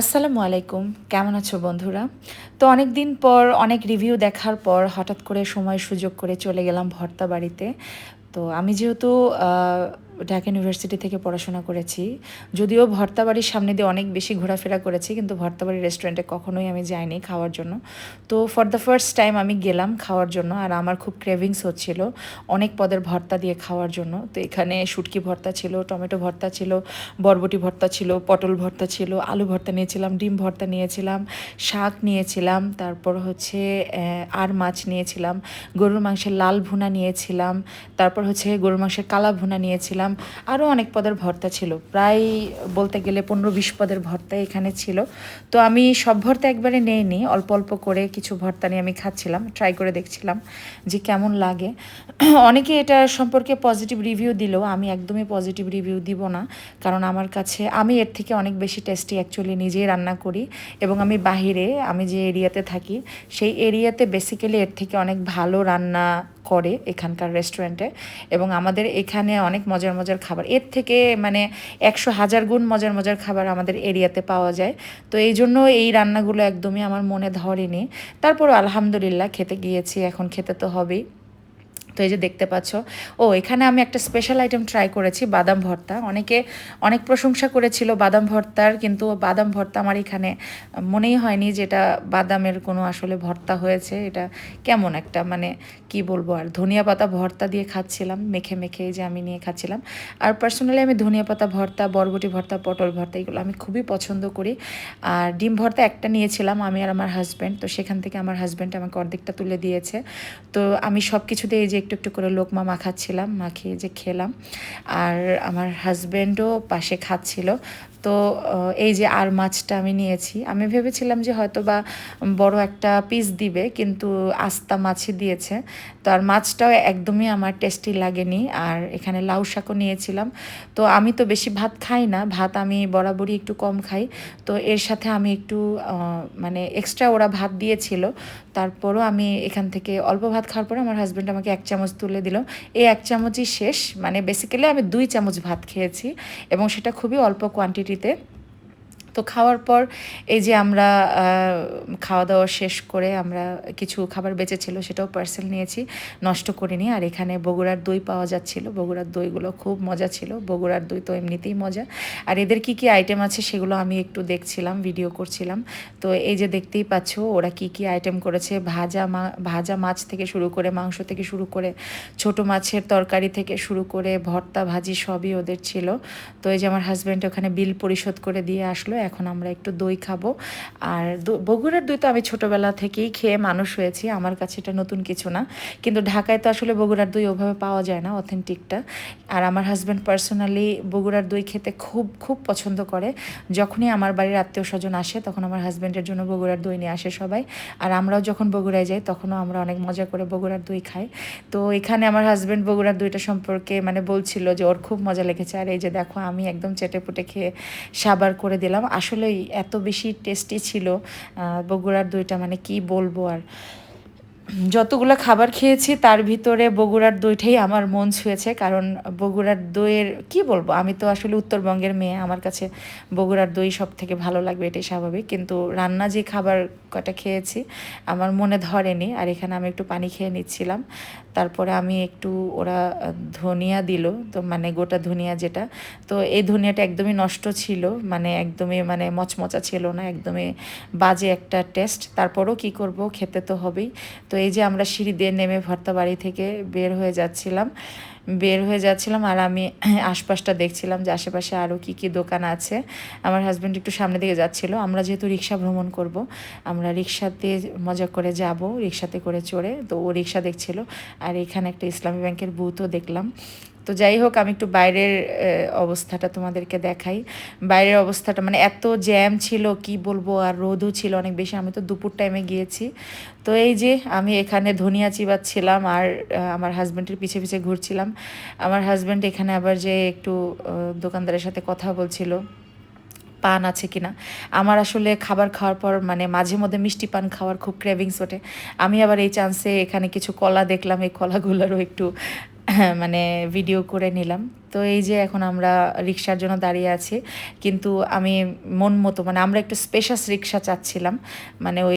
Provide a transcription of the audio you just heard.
আসসালামু আলাইকুম। কেমন আছো বন্ধুরা? তো অনেক দিন পর, অনেক রিভিউ দেখার পর হঠাৎ করে সময় সুযোগ করে চলে গেলাম ভর্তা বাড়িতে। তো আমি যেহেতু ঢাকা ইউনিভার্সিটি থেকে পড়াশোনা করেছি। যদিও ভর্তাবাড়ির সামনে দিয়ে অনেক বেশি ঘোরাফেরা করেছি, কিন্তু ভর্তা বাড়ির রেস্টুরেন্টে কখনোই আমি যাইনি খাওয়ার জন্য। তো ফর দ্য ফার্স্ট টাইম আমি গেলাম খাওয়ার জন্য, আর আমার খুব ক্রেভিংস হচ্ছিল অনেক পদের ভর্তা দিয়ে খাওয়ার জন্য। তো এখানে শুটকি ভর্তা ছিল, টমেটো ভর্তা ছিল, বরবটি ভর্তা ছিল, পটল ভর্তা ছিল, আলু ভর্তা নিয়েছিলাম, ডিম ভর্তা নিয়েছিলাম, শাক নিয়েছিলাম, তারপর হচ্ছে আর মাছ নিয়েছিলাম, গরুর মাংসের লাল ভুনা নিয়েছিলাম, তারপর হচ্ছে গরুর মাংসের কালা ভুনা নিয়েছিলাম আরও অনেক পদের ভর্তা ছিল। প্রায় বলতে গেলে পনেরো বিশ পদের ভর্তা এখানে ছিল। তো আমি সব ভর্তা একবারে নেইনি, অল্প অল্প করে কিছু ভর্তা নিয়ে আমি খাচ্ছিলাম ট্রাই করে দেখছিলাম যে কেমন লাগে। অনেকে এটা সম্পর্কে পজিটিভ রিভিউ দিলেও আমি একদমই পজিটিভ রিভিউ দিব না, কারণ আমার কাছে, আমি এর থেকে অনেক বেশি টেস্টি অ্যাকচুয়ালি নিজেই রান্না করি এবং আমি বাহিরে, আমি যে এরিয়াতে থাকি, সেই এরিয়াতে বেসিক্যালি এর থেকে অনেক ভালো রান্না করে এখানকার রেস্টুরেন্টে এবং আমাদের এখানে অনেক মজার মজার খাবার। এর থেকে মানে একশো হাজার গুণ মজার মজার খাবার আমাদের এরিয়াতে পাওয়া যায়। তো এই জন্য এই রান্নাগুলো একদমই আমার মনে ধরেনি। তারপর আলহামদুলিল্লাহ খেতে গিয়েছি, এখন খেতে তো হবেই। তো এই যে দেখতে পাচ্ছ। ও, এখানে আমি একটা স্পেশাল আইটেম ট্রাই করেছি, বাদাম ভর্তা। অনেকে অনেক প্রশংসা করেছিল বাদাম ভর্তার, কিন্তু বাদাম ভর্তা আমার এখানে মনেই হয়নি যে এটা বাদামের কোনো আসলে ভর্তা হয়েছে। এটা কেমন একটা মানে কি বলব আর, ধনিয়া পাতা ভর্তা দিয়ে খাচ্ছিলাম, মেখে মেখে যে আমি নিয়ে খাচ্ছিলাম। আর পার্সোনালি আমি ধনিয়া পাতা ভর্তা, বরবটি ভর্তা, পটল ভর্তা এগুলো আমি খুবই পছন্দ করি। আর ডিম ভর্তা একটা নিয়েছিলাম আমি আর আমার হাজব্যান্ড তো সেখান থেকে আমার হাজব্যান্ড আমাকে অর্ধেকটা তুলে দিয়েছে। তো আমি সব কিছুতে এই যে একটু একটু করে লোকমা মাখাচ্ছিলাম মাখিয়ে যে খেলাম। আর আমার হাজব্যান্ডও পাশে খাচ্ছিল। তো এই যে আর মাছটা আমি নিয়েছি, আমি ভেবেছিলাম যে হয়তো বা বড় একটা পিস দিবে, কিন্তু আস্তা মাছই দিয়েছে। তো আর মাছটাও একদমই আমার টেস্টি লাগেনি, আর এখানে লাউ শাকও নিয়েছিলাম। তো আমি তো বেশি ভাত খাই না, ভাত আমি বরাবরই একটু কম খাই। তো এর সাথে আমি একটু মানে এক্সট্রা ওরা ভাত দিয়েছিল। তারপরও আমি এখান থেকে অল্প ভাত খাওয়ার পরে আমার হাজব্যান্ড আমাকে এক চামচ তুলে দিল। এই এক চামচই শেষ মানে বেসিক্যালি আমি দুই চামচ ভাত খেয়েছি, এবং সেটা খুবই অল্প কোয়ান্টিটিতে তো খাওয়ার পর এই যে আমরা খাওয়া দাওয়া শেষ করে আমরা কিছু খাবার বেঁচেছিল সেটাও পার্সেল নিয়েছি, নষ্ট করিনি। আর এখানে বগুড়ার দই পাওয়া যাচ্ছিল। বগুড়ার দইগুলো খুব মজা ছিল। বগুড়ার দই তো এমনিতেই মজা। আর এদের কি কি আইটেম আছে সেগুলো আমি একটু দেখছিলাম ভিডিও করছিলাম। তো এই যে দেখতেই পাচ্ছ, ওরা কি কি আইটেম করেছে। ভাজা মা, ভাজা মাছ থেকে শুরু করে, মাংস থেকে শুরু করে, ছোট মাছের তরকারি থেকে শুরু করে, ভর্তা, ভাজি সবই ওদের ছিল। তো এই যে আমার হাজব্যান্ড ওখানে বিল পরিশোধ করে দিয়ে আসলো। এখন আমরা একটু দই খাব। আর বগুড়ার দই তো আমি ছোটবেলা থেকেই খেয়ে মানুষ হয়েছি, আমার কাছে এটা নতুন কিছু না। কিন্তু ঢাকায় তো আসলে বগুড়ার দই ওভাবে পাওয়া যায় না অথেন্টিকটা আর আমার হাজব্যান্ড পার্সোনালি বগুড়ার দই খেতে খুব খুব পছন্দ করে। যখনই আমার বাড়ির আত্মীয় স্বজন আসে, তখন আমার হাজব্যান্ডের জন্য বগুড়ার দই নিয়ে আসে সবাই। আর আমরাও যখন বগুড়ায় যাই, তখনও আমরা অনেক মজা করে বগুড়ার দই খাই। তো এখানে আমার হাজব্যান্ড বগুড়ার দইটা সম্পর্কে মানে বলছিল যে, ওর খুব মজা লেগেছে। আর এই যে দেখো, আমি একদম চেটে পুটে খেয়ে সাবার করে দিলাম। আসলেই এত বেশি টেস্টি ছিল বগুড়ার দইটা মানে কি বলব আর। যতগুলো খাবার খেয়েছি, তার ভিতরে বগুড়ার দইটাই আমার মন ছুঁয়েছে। কারণ বগুড়ার দইয়ের, কি বলব? আমি তো আসলে উত্তরবঙ্গের মেয়ে। আমার কাছে বগুড়ার দই সব থেকে ভালো লাগবে, এটাই স্বাভাবিক। কিন্তু রান্না যে খাবার কটা খেয়েছি, আমার মনে ধরেনি। আর এখানে আমি একটু পানি খেয়ে নিচ্ছিলাম। তারপরে আমি একটু ওরা ধনিয়া দিল, তো মানে গোটা ধনিয়া যেটা। তো এই ধনিয়াটা একদমই নষ্ট ছিল। মানে একদমই মানে মচমচা ছিল না, একদমই বাজে একটা টেস্ট। তারপরও কি করব? খেতে তো হবেই। তো এই যে আমরা সিঁড়ি দিয়ে নেমে ভর্তা বাড়ি থেকে বের হয়ে যাচ্ছিলাম। বের হয়ে যাচ্ছিলাম আর আমি আশপাশটা দেখছিলাম যে আশেপাশে আরও কি কি দোকান আছে। আমার হাজব্যান্ড একটু সামনে দিকে যাচ্ছিল। আমরা যেহেতু রিক্সা ভ্রমণ করব, আমরা রিক্সাতে মজা করে যাব, রিক্সাতে করে চড়ে। তো ও রিক্সা দেখছিল আর এখানে একটা ইসলামী ব্যাংকের বুথও দেখলাম। তো যাই হোক, আমি একটু বাইরের অবস্থাটা তোমাদেরকে দেখাই। বাইরের অবস্থাটা মানে এত জ্যাম ছিল, কি বলব, আর রোদও ছিল অনেক বেশি। আমি তো দুপুর টাইমে গিয়েছি। তো এই যে, আমি এখানে ধনিয়া চিবাচ্ছিলাম আর আমার হাজব্যান্ডের পিছে পিছে ঘুরছিলাম। আমার হাজব্যান্ড এখানে আবার যে একটু দোকানদারের সাথে কথা বলছিল, পান আছে কিনা? আমার আসলে খাবার খাওয়ার পর মানে মাঝে মধ্যে মিষ্টি পান খাওয়ার খুব ক্রেভিংস ওঠে। আমি আবার এই চান্সে এখানে কিছু কলা দেখলাম, এই কলাগুলোরও একটু মানে ভিডিও করে নিলাম। তো এই যে এখন আমরা রিক্সার জন্য দাঁড়িয়ে আছি, কিন্তু আমি মন মতো মানে আমরা একটু স্পেশাস রিক্সা চাচ্ছিলাম মানে ওই